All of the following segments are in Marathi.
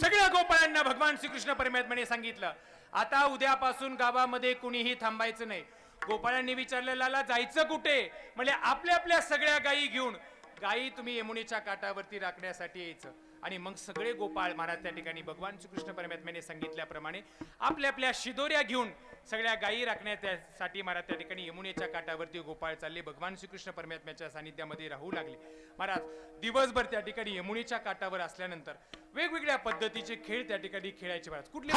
सगळ्या गोपाळांना भगवान श्रीकृष्ण परमात्म्याने सांगितलं. आता उद्यापासून गावामध्ये कुणीही थांबायचं नाही. गोपाळांनी विचारलं लाला जायचं कुठे? म्हणजे आपल्या आपल्या सगळ्या गायी घेऊन. गायी तुम्ही यमुनेच्या काठावरती राखण्यासाठी यायचं. आणि मग सगळे गोपाळ महाराज त्या ठिकाणी भगवान श्रीकृष्ण परमात्म्याने सांगितल्याप्रमाणे आपल्या आपल्या शिदोऱ्या घेऊन सगळ्या गायी राखण्यासाठी महाराज त्या ठिकाणी यमुनेच्या काठावरती गोपाळ चालले. भगवान श्रीकृष्ण परमात्म्याच्या सानिध्यामध्ये राहू लागले. महाराज दिवसभर त्या ठिकाणी यमुनेच्या काठावर असल्यानंतर वेगवेगळ्या पद्धतीचे खेळ त्या ठिकाणी खेळायचे महाराज. कुठले?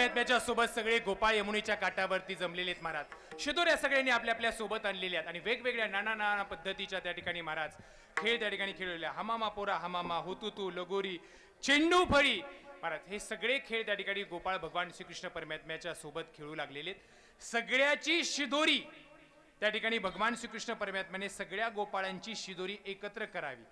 श्रीकृष्ण सोबत सगळे गोपाळ यमुनेच्या काठावरती जमलेले आहेत महाराज. शिदोऱ्या सगळ्यांनी आपल्या आपल्यासोबत आणलेल्या आहेत. आणि वेगवेगळ्या नाना नाना पद्धतीच्या त्या ठिकाणी महाराज खेळ त्या ठिकाणी खेळलेल्या हमामा पोरा हमामा हुतुतू लगोरी चेंडू फळी. महाराज हे सगळे खेळ त्या ठिकाणी गोपाळ भगवान श्रीकृष्ण परमात्म्याच्या सोबत खेळू लागलेले आहेत. सगळ्याची शिदोरी त्या ठिकाणी भगवान श्रीकृष्ण परमात्म्याने सगळ्या गोपाळांची शिदोरी एकत्र करावी.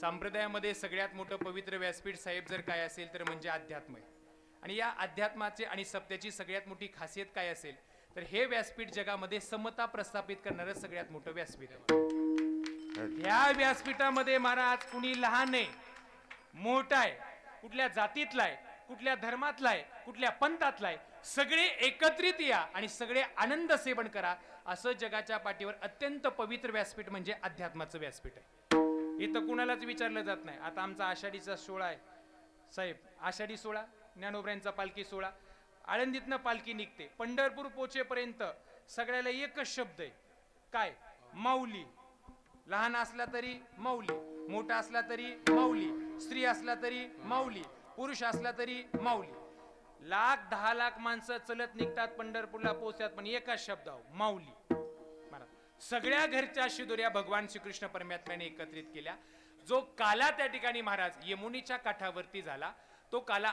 संप्रदायामध्ये सगळ्यात मोठं पवित्र व्यासपीठ साहेब जर काय असेल तर म्हणजे अध्यात्म आहे. आणि या अध्यात्माचे आणि सत्याची सगळ्यात मोठी खासियत काय असेल? तर हे व्यासपीठ जगामध्ये समता प्रस्थापित करणारं सगळ्यात मोठं व्यासपीठ आहे या व्यासपीठामध्ये महाराज कुणी लहान आहे मोठा आहे कुठल्या जातीतला आहे कुठल्या धर्मातला आहे कुठल्या पंथातला आहे सगळे एकत्रित या आणि सगळे आनंद सेवन करा असं जगाच्या पाठीवर अत्यंत पवित्र व्यासपीठ म्हणजे अध्यात्माचं व्यासपीठ आहे. इथं कुणालाच विचारलं जात नाही. आता आमचा आषाढीचा सोहळा आहे. साहेब आषाढी सोहळा? ज्ञानोबऱ्यांचा पालखी सोहळा. आळंदीतनं पालखी निघते. पंढरपूर पोचेपर्यंत सगळ्याला एकच शब्द आहे. काय? माऊली. लहान असला तरी माऊली. मोठा असला तरी माऊली. स्त्री असला तरी माऊली. पुरुष असला तरी माऊली. लाख दहा लाख माणसं चलत निघतात पंढरपूरला पोहोचतात पण एकाच शब्द माऊली. सगळ्या घरच्या शिदोऱ्या भगवान श्रीकृष्ण परमात्म्याने एकत्रित केल्या. जो काला त्या ठिकाणी महाराज यमुनीच्या काठावरती झाला तो काला